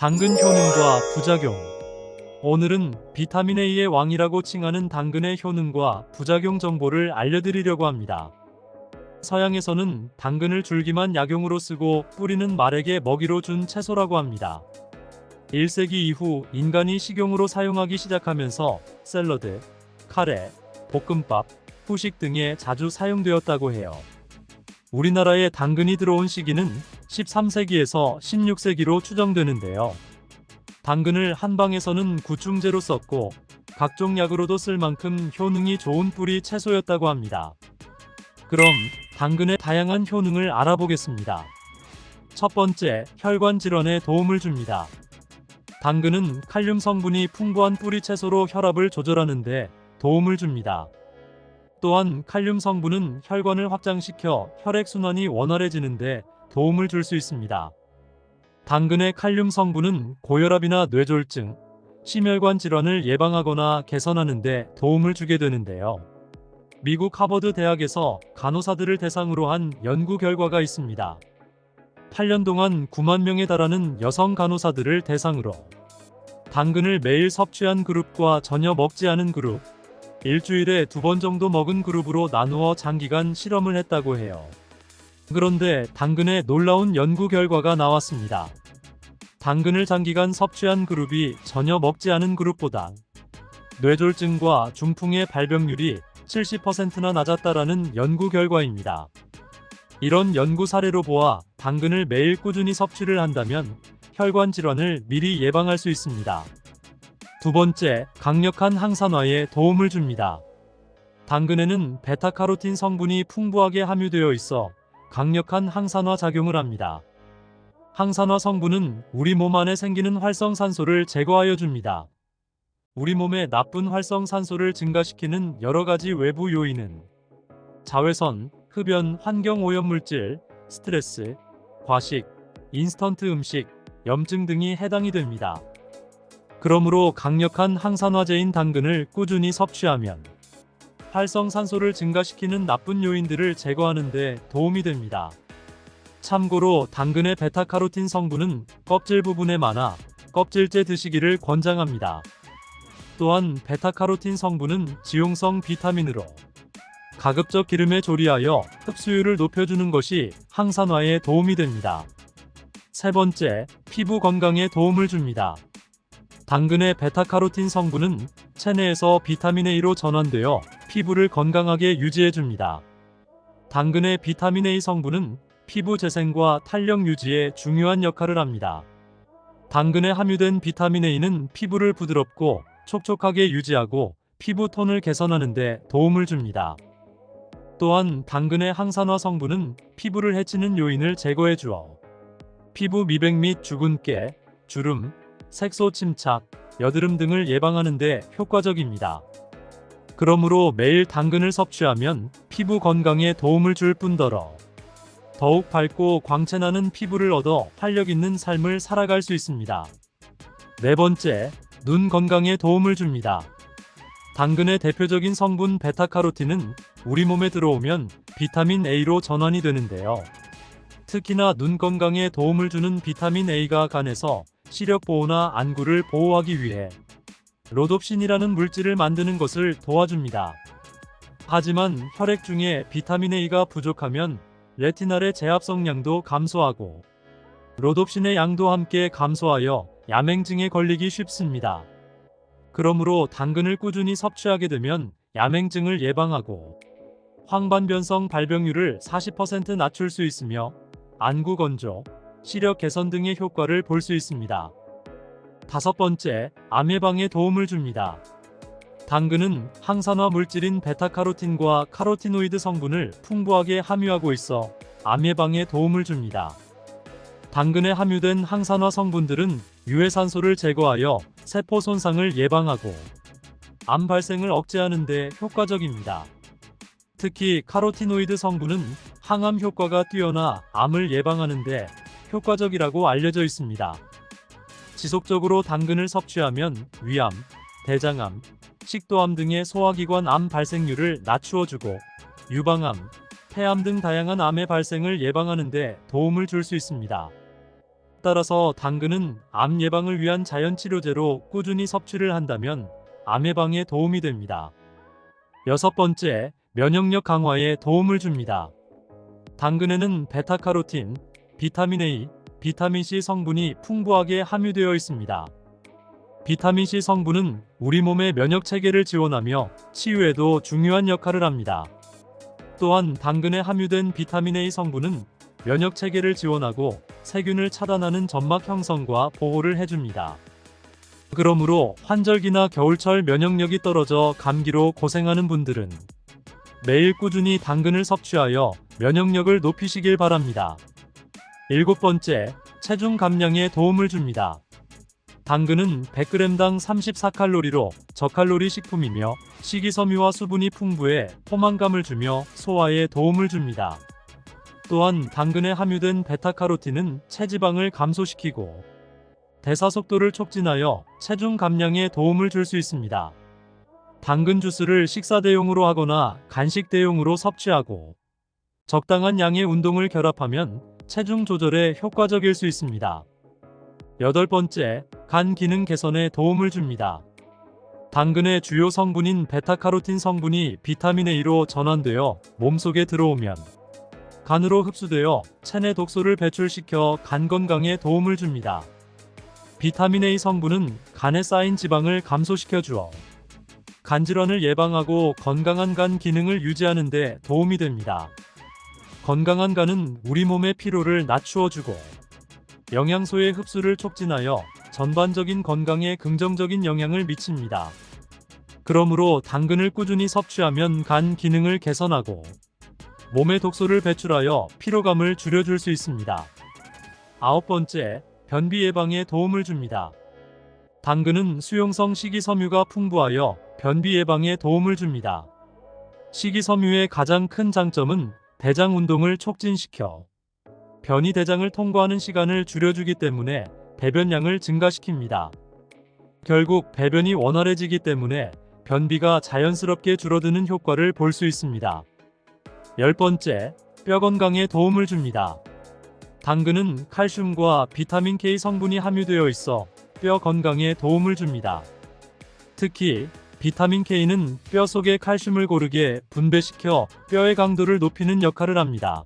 당근 효능과 부작용. 오늘은 비타민 A의 왕이라고 칭하는 당근의 효능과 부작용 정보를 알려드리려고 합니다. 서양에서는 당근을 줄기만 약용으로 쓰고 뿌리는 말에게 먹이로 준 채소라고 합니다. 1세기 이후 인간이 식용으로 사용하기 시작하면서 샐러드, 카레, 볶음밥, 후식 등에 자주 사용되었다고 해요. 우리나라에 당근이 들어온 시기는 13세기에서 16세기로 추정되는데요. 당근을 한방에서는 구충제로 썼고 각종 약으로도 쓸 만큼 효능이 좋은 뿌리 채소였다고 합니다. 그럼 당근의 다양한 효능을 알아보겠습니다. 첫 번째, 혈관 질환에 도움을 줍니다. 당근은 칼륨 성분이 풍부한 뿌리 채소로 혈압을 조절하는데 도움을 줍니다. 또한 칼륨 성분은 혈관을 확장시켜 혈액순환이 원활해지는데 도움을 줄 수 있습니다. 당근의 칼륨 성분은 고혈압이나 뇌졸중, 심혈관 질환을 예방하거나 개선하는 데 도움을 주게 되는데요. 미국 하버드 대학에서 간호사들을 대상으로 한 연구 결과가 있습니다. 8년 동안 9만 명에 달하는 여성 간호사들을 대상으로 당근을 매일 섭취한 그룹과 전혀 먹지 않은 그룹, 일주일에 두 번 정도 먹은 그룹으로 나누어 장기간 실험을 했다고 해요. 그런데 당근의 놀라운 연구 결과가 나왔습니다. 당근을 장기간 섭취한 그룹이 전혀 먹지 않은 그룹보다 뇌졸중과 중풍의 발병률이 70%나 낮았다라는 연구 결과입니다. 이런 연구 사례로 보아 당근을 매일 꾸준히 섭취를 한다면 혈관 질환을 미리 예방할 수 있습니다. 두 번째, 강력한 항산화에 도움을 줍니다. 당근에는 베타카로틴 성분이 풍부하게 함유되어 있어 강력한 항산화 작용을 합니다. 항산화 성분은 우리 몸 안에 생기는 활성산소를 제거하여 줍니다. 우리 몸의 나쁜 활성산소를 증가시키는 여러 가지 외부 요인은 자외선, 흡연, 환경 오염물질, 스트레스, 과식, 인스턴트 음식, 염증 등이 해당이 됩니다. 그러므로 강력한 항산화제인 당근을 꾸준히 섭취하면 활성산소를 증가시키는 나쁜 요인들을 제거하는 데 도움이 됩니다. 참고로 당근의 베타카로틴 성분은 껍질 부분에 많아 껍질째 드시기를 권장합니다. 또한 베타카로틴 성분은 지용성 비타민으로 가급적 기름에 조리하여 흡수율을 높여주는 것이 항산화에 도움이 됩니다. 세 번째, 피부 건강에 도움을 줍니다. 당근의 베타카로틴 성분은 체내에서 비타민 A로 전환되어 피부를 건강하게 유지해 줍니다. 당근의 비타민 A 성분은 피부 재생과 탄력 유지에 중요한 역할을 합니다. 당근에 함유된 비타민 A는 피부를 부드럽고 촉촉하게 유지하고 피부 톤을 개선하는 데 도움을 줍니다. 또한 당근의 항산화 성분은 피부를 해치는 요인을 제거해 주어 피부 미백 및 주근깨, 주름, 색소 침착, 여드름 등을 예방하는 데 효과적입니다. 그러므로 매일 당근을 섭취하면 피부 건강에 도움을 줄 뿐더러 더욱 밝고 광채나는 피부를 얻어 활력 있는 삶을 살아갈 수 있습니다. 네 번째, 눈 건강에 도움을 줍니다. 당근의 대표적인 성분 베타카로틴은 우리 몸에 들어오면 비타민 A로 전환이 되는데요. 특히나 눈 건강에 도움을 주는 비타민 A가 간에서 시력 보호나 안구를 보호하기 위해 로놉신이라는 물질을 만드는 것을 도와줍니다. 하지만 혈액 중에 비타민 A가 부족하면 레티날의 제합성량도 감소하고 로놉신의 양도 함께 감소하여 야맹증에 걸리기 쉽습니다. 그러므로 당근을 꾸준히 섭취하게 되면 야맹증을 예방하고 황반변성 발병률을 40% 낮출 수 있으며 안구 건조, 시력 개선 등의 효과를 볼 수 있습니다. 다섯 번째, 암 예방에 도움을 줍니다. 당근은 항산화 물질인 베타카로틴과 카로티노이드 성분을 풍부하게 함유하고 있어 암 예방에 도움을 줍니다. 당근에 함유된 항산화 성분들은 유해산소를 제거하여 세포 손상을 예방하고 암 발생을 억제하는 데 효과적입니다. 특히 카로티노이드 성분은 항암 효과가 뛰어나 암을 예방하는 데 효과적이라고 알려져 있습니다. 지속적으로 당근을 섭취하면 위암, 대장암, 식도암 등의 소화기관 암 발생률을 낮추어주고 유방암, 폐암 등 다양한 암의 발생을 예방하는 데 도움을 줄 수 있습니다. 따라서 당근은 암 예방을 위한 자연 치료제로 꾸준히 섭취를 한다면 암 예방에 도움이 됩니다. 여섯 번째, 면역력 강화에 도움을 줍니다. 당근에는 베타카로틴, 비타민 A, 비타민 C 성분이 풍부하게 함유되어 있습니다. 비타민 C 성분은 우리 몸의 면역 체계를 지원하며 치유에도 중요한 역할을 합니다. 또한 당근에 함유된 비타민 A 성분은 면역 체계를 지원하고 세균을 차단하는 점막 형성과 보호를 해줍니다. 그러므로 환절기나 겨울철 면역력이 떨어져 감기로 고생하는 분들은 매일 꾸준히 당근을 섭취하여 면역력을 높이시길 바랍니다. 일곱 번째, 체중 감량에 도움을 줍니다. 당근은 100g당 34칼로리로 저칼로리 식품이며 식이섬유와 수분이 풍부해 포만감을 주며 소화에 도움을 줍니다. 또한 당근에 함유된 베타카로틴은 체지방을 감소시키고 대사 속도를 촉진하여 체중 감량에 도움을 줄 수 있습니다. 당근 주스를 식사 대용으로 하거나 간식 대용으로 섭취하고 적당한 양의 운동을 결합하면 체중 조절에 효과적일 수 있습니다. 여덟 번째, 간 기능 개선에 도움을 줍니다. 당근의 주요 성분인 베타카로틴 성분이 비타민 A로 전환되어 몸속에 들어오면 간으로 흡수되어 체내 독소를 배출시켜 간 건강에 도움을 줍니다. 비타민 A 성분은 간에 쌓인 지방을 감소시켜 주어 간 질환을 예방하고 건강한 간 기능을 유지하는 데 도움이 됩니다. 건강한 간은 우리 몸의 피로를 낮추어 주고 영양소의 흡수를 촉진하여 전반적인 건강에 긍정적인 영향을 미칩니다. 그러므로 당근을 꾸준히 섭취하면 간 기능을 개선하고 몸의 독소를 배출하여 피로감을 줄여줄 수 있습니다. 아홉 번째, 변비 예방에 도움을 줍니다. 당근은 수용성 식이섬유가 풍부하여 변비 예방에 도움을 줍니다. 식이섬유의 가장 큰 장점은 대장 운동을 촉진시켜 변이 대장을 통과하는 시간을 줄여주기 때문에 배변량을 증가시킵니다. 결국 배변이 원활해지기 때문에 변비가 자연스럽게 줄어드는 효과를 볼 수 있습니다. 열 번째, 뼈 건강에 도움을 줍니다. 당근은 칼슘과 비타민 K 성분이 함유되어 있어 뼈 건강에 도움을 줍니다. 특히 비타민 K는 뼈 속의 칼슘을 고르게 분배시켜 뼈의 강도를 높이는 역할을 합니다.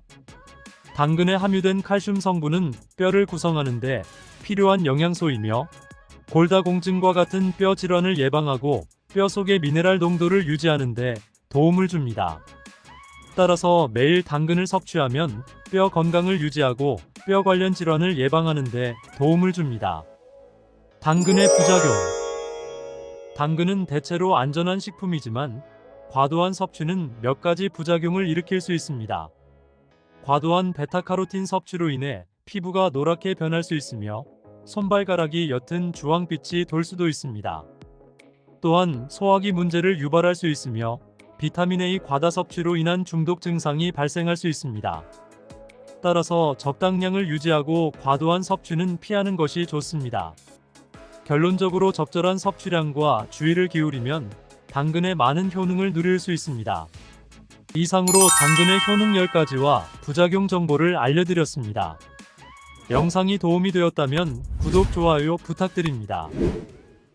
당근에 함유된 칼슘 성분은 뼈를 구성하는데 필요한 영양소이며 골다공증과 같은 뼈 질환을 예방하고 뼈 속의 미네랄 농도를 유지하는데 도움을 줍니다. 따라서 매일 당근을 섭취하면 뼈 건강을 유지하고 뼈 관련 질환을 예방하는데 도움을 줍니다. 당근의 부작용 당근은 대체로 안전한 식품이지만 과도한 섭취는 몇 가지 부작용을 일으킬 수 있습니다. 과도한 베타카로틴 섭취로 인해 피부가 노랗게 변할 수 있으며 손발가락이 옅은 주황빛이 돌 수도 있습니다. 또한 소화기 문제를 유발할 수 있으며 비타민 A 과다 섭취로 인한 중독 증상이 발생할 수 있습니다. 따라서 적당량을 유지하고 과도한 섭취는 피하는 것이 좋습니다. 결론적으로 적절한 섭취량과 주의를 기울이면 당근의 많은 효능을 누릴 수 있습니다. 이상으로 당근의 효능 10가지와 부작용 정보를 알려드렸습니다. 영상이 도움이 되었다면 구독, 좋아요 부탁드립니다.